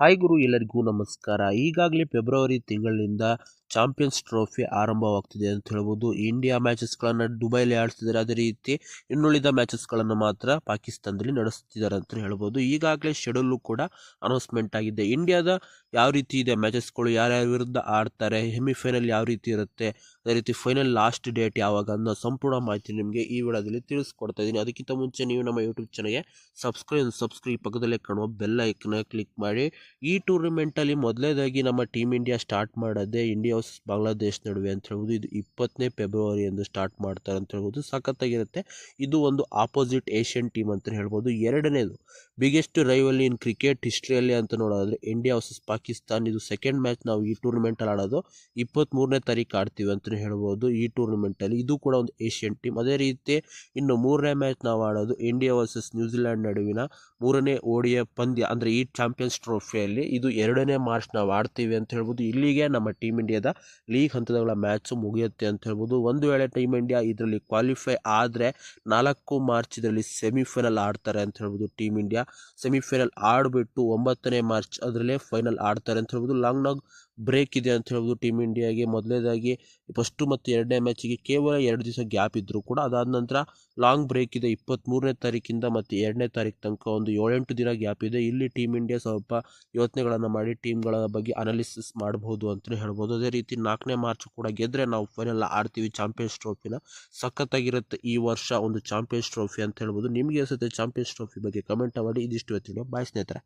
Hi ಗುರು ಎಲ್ಲರಿಗೂ ನಮಸ್ಕಾರ. ಈಗಾಗಲೇ ಫೆಬ್ರವರಿ ತಿಂಗಳಿನಿಂದ ಚಾಂಪಿಯನ್ಸ್ ಟ್ರೋಫಿ ಆರಂಭವಾಗ್ತಿದೆ ಅಂತ ಹೇಳ್ಬೋದು. ಇಂಡಿಯಾ ಮ್ಯಾಚಸ್ಗಳನ್ನು ದುಬೈಲಿ ಆಡಿಸ್ತಿದ್ದಾರೆ ಅದೇ ರೀತಿ ಇನ್ನುಳಿದ ಮ್ಯಾಚಸ್ಗಳನ್ನು ಮಾತ್ರ ಪಾಕಿಸ್ತಾನದಲ್ಲಿ ನಡೆಸ್ತಿದ್ದಾರೆ ಅಂತ ಹೇಳ್ಬೋದು. ಈಗಾಗಲೇ ಶೆಡ್ಯೂಲ್ ಕೂಡ ಅನೌನ್ಸ್ಮೆಂಟ್ ಆಗಿದೆ. ಇಂಡಿಯಾದ ಯಾವ ರೀತಿ ಇದೆ? ಮ್ಯಾಚಸ್ಗಳು ಯಾರ್ಯಾರ ವಿರುದ್ಧ ಆಡ್ತಾರೆ? ಸೆಮಿಫೈನಲ್ ಯಾವ ರೀತಿ ಇರುತ್ತೆ? ಅದೇ ರೀತಿ ಫೈನಲ್ ಲಾಸ್ಟ್ ಡೇಟ್ ಯಾವಾಗ ಅನ್ನೋ ಸಂಪೂರ್ಣ ಮಾಹಿತಿ ನಿಮಗೆ ಈ ವಿಡಿಯೋದಲ್ಲಿ ತಿಳಿಸ್ಕೊಡ್ತಾ ಇದ್ದೀನಿ. ಅದಕ್ಕಿಂತ ಮುಂಚೆ ನೀವು ನಮ್ಮ ಯೂಟ್ಯೂಬ್ ಚಾನಲ್ಗೆ ಸಬ್ಸ್ಕ್ರೈಬ್ ಸಬ್ಸ್ಕ್ರೈಬ್ ಪಕ್ಕದಲ್ಲೇ ಕಾಣುವ ಬೆಲ್ ಐಕನ್ನ ಕ್ಲಿಕ್ ಮಾಡಿ. ಈ ಟೂರ್ನಮೆಂಟಲ್ಲಿ ಮೊದಲೇದಾಗಿ ನಮ್ಮ ಟೀಮ್ ಇಂಡಿಯಾ ಸ್ಟಾರ್ಟ್ ಮಾಡೋದೇ ಇಂಡಿಯಾ ವರ್ಸಸ್ ಬಾಂಗ್ಲಾದೇಶ್ ನಡುವೆ ಅಂತ ಹೇಳ್ಬೋದು. ಇದು ಇಪ್ಪತ್ತನೇ ಫೆಬ್ರವರಿ ಎಂದು ಸ್ಟಾರ್ಟ್ ಮಾಡ್ತಾರೆ ಅಂತ ಹೇಳ್ಬೋದು. ಸಖತ್ತಾಗಿರುತ್ತೆ. ಇದು ಒಂದು ಆಪೋಸಿಟ್ ಏಷ್ಯನ್ ಟೀಮ್ ಅಂತ ಹೇಳ್ಬೋದು. ಎರಡನೇದು ಬಿಗ್ಗೆಸ್ಟ್ ರೈವಲ್ ಇನ್ ಕ್ರಿಕೆಟ್ ಹಿಸ್ಟ್ರಿಯಲ್ಲಿ ಅಂತ ನೋಡೋದಾದ್ರೆ ಇಂಡಿಯಾ ವರ್ಸಸ್ ಪಾಕಿಸ್ತಾನ್ ಇದು ಸೆಕೆಂಡ್ ಮ್ಯಾಚ್ ನಾವು ಈ ಟೂರ್ನಮೆಂಟಲ್ಲಿ ಆಡೋದು. ಇಪ್ಪತ್ತ್ಮೂರನೇ ತಾರೀಕು ಆಡ್ತೀವಿ ಅಂತ ಹೇಳ್ಬೋದು ಈ ಟೂರ್ನಮೆಂಟಲ್ಲಿ ಇದು ಕೂಡ ಒಂದು ಏಷ್ಯನ್ ಟೀಮ್ ಅದೇ ರೀತಿ ಇನ್ನು ಮೂರನೇ ಮ್ಯಾಚ್ ನಾವು ಆಡೋದು ಇಂಡಿಯಾ ವರ್ಸಸ್ ನ್ಯೂಜಿಲ್ಯಾಂಡ್ ನಡುವಿನ ಮೂರನೇ ಓಡಿಯ ಪಂದ್ಯ, ಅಂದರೆ ಈ ಚಾಂಪಿಯನ್ಸ್ ಟ್ರೋಫಿಯಲ್ಲಿ ಇದು ಎರಡನೇ ಮಾರ್ಚ್ ನಾವು ಆಡ್ತೀವಿ ಅಂತ ಹೇಳ್ಬೋದು. ಇಲ್ಲಿಗೆ ನಮ್ಮ ಟೀಮ್ ಇಂಡಿಯಾದ ಲೀಗ್ ಹಂತದಗಳ ಮ್ಯಾಚು ಮುಗಿಯುತ್ತೆ ಅಂತ ಹೇಳ್ಬೋದು. ಒಂದು ವೇಳೆ ಟೀಮ್ ಇಂಡಿಯಾ ಇದರಲ್ಲಿ ಕ್ವಾಲಿಫೈ ಆದರೆ ನಾಲ್ಕು ಮಾರ್ಚ್ ಇದರಲ್ಲಿ ಸೆಮಿಫೈನಲ್ ಆಡ್ತಾರೆ ಅಂತ ಹೇಳ್ಬೋದು ಟೀಮ್ ಇಂಡಿಯಾ. ಸೆಮಿಫೈನಲ್ ಆಡಿಬಿಟ್ಟು ಒಂಬತ್ತನೇ ಮಾರ್ಚ್ ಅದರಲ್ಲೇ ಫೈನಲ್ ಆಡ್ತಾರೆ ಅಂತ ಹೇಳ್ಬೋದು. ಲಾಂಗ್ ನಾಗ್ ಬ್ರೇಕ್ ಇದೆ ಅಂತ ಹೇಳ್ಬೋದು ಟೀಮ್ ಇಂಡಿಯಾಗೆ ಮೊದಲೇದಾಗಿ ಫಸ್ಟು ಮತ್ತು ಎರಡನೇ ಮ್ಯಾಚಿಗೆ ಕೇವಲ ಎರಡು ದಿವಸ ಗ್ಯಾಪ್ ಇದ್ದರೂ ಕೂಡ ಅದಾದ ನಂತರ ಲಾಂಗ್ ಬ್ರೇಕ್ ಇದೆ ಇಪ್ಪತ್ತ್ಮೂರನೇ ತಾರೀಕಿಂದ ಮತ್ತು ಎರಡನೇ ತಾರೀಕು ತನಕ ಒಂದು ಏಳೆಂಟು ದಿನ ಗ್ಯಾಪ್ ಇದೆ. ಇಲ್ಲಿ ಟೀಮ್ ಇಂಡಿಯಾ ಸ್ವಲ್ಪ ಯೋಚನೆಗಳನ್ನು ಮಾಡಿ ಟೀಮ್ಗಳ ಬಗ್ಗೆ ಅನಾಲಿಸಿಸ್ ಮಾಡ್ಬೋದು ಅಂತಲೇ ಹೇಳ್ಬೋದು. ಅದೇ ರೀತಿ ನಾಲ್ಕನೇ ಮಾರ್ಚ್ ಕೂಡ ಗೆದ್ದರೆ ನಾವು ಫೈನಲ್ ಆಡ್ತೀವಿ ಚಾಂಪಿಯನ್ಸ್ ಟ್ರೋಫಿನ ಸಖತ್ತಾಗಿರುತ್ತೆ ಈ ವರ್ಷ ಒಂದು ಚಾಂಪಿಯನ್ಸ್ ಟ್ರೋಫಿ ಅಂತ ಹೇಳ್ಬೋದು. ನಿಮಗೆ ಅನಿಸುತ್ತೆ ಚಾಂಪಿಯನ್ಸ್ ಟ್ರೋಫಿ ಬಗ್ಗೆ ಕಮೆಂಟ್ ಮಾಡಿ. ಇದಿಷ್ಟು ಹೇಳ್ತೀನಿ ಬಾಯ್ ಸ್ನೇಹಿತರೆ.